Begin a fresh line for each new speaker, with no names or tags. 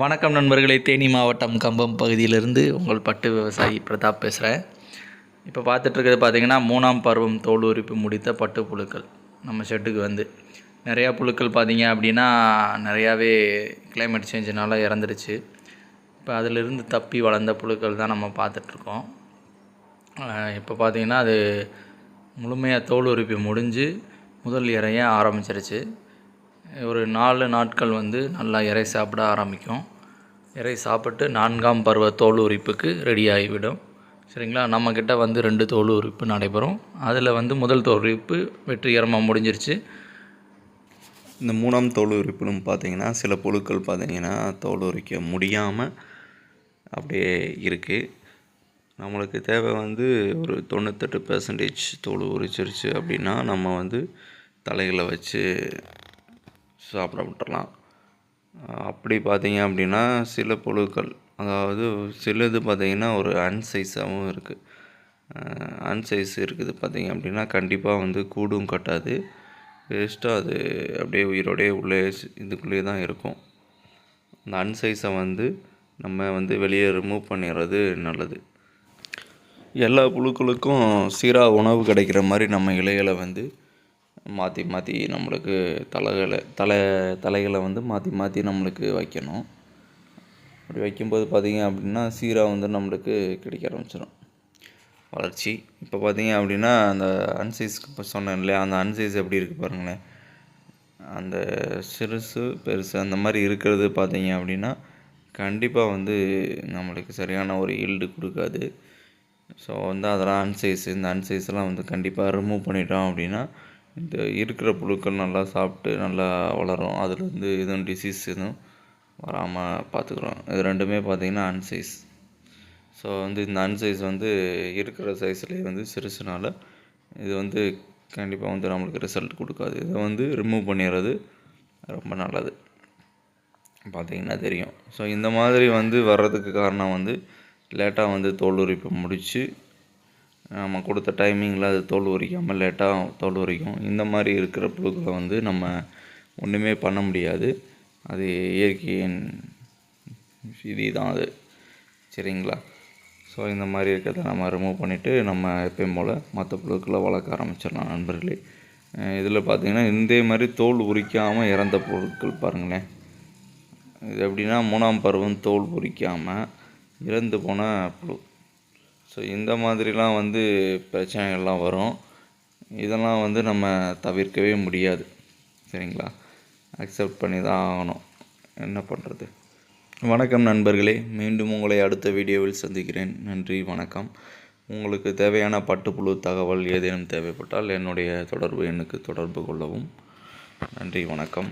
வணக்கம் நண்பர்களே தேனி மாவட்டம் கம்பம் பகுதியிலிருந்து உங்கள் பட்டு விவசாயி பிரதாப் பேசுகிறேன் இப்போ பார்த்துட்ருக்கிறது பார்த்தீங்கன்னா மூணாம் பருவம் தோல் உரிப்பு முடித்த பட்டு புழுக்கள் நம்ம ஷெட்டுக்கு வந்து. நிறையா புழுக்கள் பார்த்தீங்க அப்படின்னா நிறையாவே கிளைமேட் சேஞ்சினால இறந்துருச்சு. இப்போ அதிலிருந்து தப்பி வளர்ந்த புழுக்கள் தான் நம்ம பார்த்துட்ருக்கோம் இப்போ பார்த்திங்கன்னா அது முழுமையாக தோல் உரிப்பு முடிஞ்சு முதல் இறைய ஆரம்பிச்சிருச்சு. ஒரு நாலு நாட்கள் வந்து நல்லா இறை சாப்பிட ஆரம்பிக்கும். இறை சாப்பிட்டு நான்காம் பருவ தோல் உரிப்புக்கு ரெடி ஆகிவிடும். சரிங்களா? நம்மக்கிட்ட வந்து ரெண்டு தோல் உரிப்பு நடைபெறும். அதில் வந்து முதல் தோல் உரிப்பு வெற்றிகரமாக முடிஞ்சிருச்சு.
இந்த மூணாம் தோல் உரிப்புன்னு பார்த்தீங்கன்னா சில புழுக்கள் பார்த்தீங்கன்னா தோல் உரிக்க முடியாமல் அப்படியே இருக்குது நம்மளுக்கு தேவை வந்து ஒரு தொண்ணூத்தெட்டு பெர்சன்டேஜ் தோல் உரிச்சிருச்சு அப்படின்னா நம்ம வந்து தலைகளை வச்சு சாப்பிட விட்டுறலாம். அப்படி பார்த்தீங்க அப்படின்னா சில புழுக்கள் அதாவது சிலது பார்த்திங்கன்னா ஒரு அன்சைஸாகவும் இருக்குது அன்சைஸ் இருக்குது பார்த்தீங்க அப்படின்னா கண்டிப்பாக வந்து கூடும் கட்டாது. வேஸ்ட்டாக அது அப்படியே உயிரோடே உள்ளே இதுக்குள்ளேயே தான் இருக்கும். அந்த அன்சைஸை வந்து நம்ம வந்து வெளியே ரிமூவ் பண்ணிடுறது நல்லது. எல்லா புழுக்களுக்கும் சீராக உணவு கிடைக்கிற மாதிரி நம்ம இலைகளை வந்து மாற்றி மாற்றி நம்மளுக்கு தலைகளை தலை தலைகளை வந்து மாற்றி மாற்றி நம்மளுக்கு வைக்கணும். அப்படி வைக்கும்போது பார்த்திங்க அப்படின்னா சீராக வந்து நம்மளுக்கு கிடைக்க ஆரம்பிச்சிடும் வளர்ச்சி. இப்போ பார்த்திங்க அப்படின்னா அந்த அன்சைஸ்க்கு இப்போ சொன்னேன் இல்லையா அந்த அன்சைஸ் எப்படி இருக்குது பாருங்களேன். அந்த சிறுசு பெருசு அந்த மாதிரி இருக்கிறது பார்த்திங்க அப்படின்னா கண்டிப்பாக வந்து நம்மளுக்கு சரியான ஒரு ஈல்டு கொடுக்காது. ஸோ வந்து அதெல்லாம் அன்சைஸ் இந்த அன்சைஸ்லாம் வந்து கண்டிப்பாக ரிமூவ் பண்ணிட்டோம் அப்படின்னா இந்த இருக்கிற புழுக்கள் நல்லா சாப்பிட்டு நல்லா வளரும். அதுலேருந்து எதுவும் டிசீஸ் எதுவும் வராமல் பார்த்துக்குறோம். இது ரெண்டுமே பார்த்திங்கன்னா அன்சைஸ் ஸோ வந்து இந்த அன்சைஸ் வந்து இருக்கிற சைஸ்லேயே வந்து சிறுசுனால இது வந்து கண்டிப்பாக வந்து நம்மளுக்கு ரிசல்ட் கொடுக்காது. இதை வந்து ரிமூவ் பண்ணிடுறது ரொம்ப நல்லது. பார்த்திங்கன்னா தெரியும். ஸோ இந்த மாதிரி வந்து வர்றதுக்கு காரணம் வந்து லேட்டாக வந்து தோல் உரிப்பு முடித்து நம்ம கொடுத்த டைமிங்கில் அது தோல் உரிக்காமல் லேட்டாக தோல் உரிக்கும். இந்த மாதிரி இருக்கிற புழுக்களை வந்து நம்ம ஒன்றுமே பண்ண முடியாது. அது இயற்கையின் விதி தான் அது. சரிங்களா? ஸோ இந்த மாதிரி இருக்கிறத நம்ம ரிமூவ் பண்ணிவிட்டு நம்ம எப்பயும் போல் மற்ற புழுக்களை வளர்க்க ஆரம்பிச்சிடலாம் நண்பர்களே. இதில் பார்த்தீங்கன்னா இந்த மாதிரி தோல் உரிக்காமல் இறந்த பொருட்கள் பாருங்களேன். இது எப்படின்னா மூணாம் பருவம் தோல் உரிக்காமல் இறந்து போன புழு ஸோ இந்த மாதிரிலாம் வந்து பிரச்சனைகள்லாம் வரும். இதெல்லாம் வந்து நம்ம தவிர்க்கவே முடியாது. சரிங்களா? அக்செப்ட் பண்ணி தான் ஆகணும். என்ன பண்ணுறது வணக்கம் நண்பர்களே. மீண்டும் உங்களை அடுத்த வீடியோவில் சந்திக்கிறேன். நன்றி வணக்கம். உங்களுக்கு தேவையான பட்டுப்புழு தகவல் ஏதேனும் தேவைப்பட்டால் என்னுடைய தொடர்பு எண்ணுக்கு தொடர்பு கொள்ளவும். நன்றி வணக்கம்.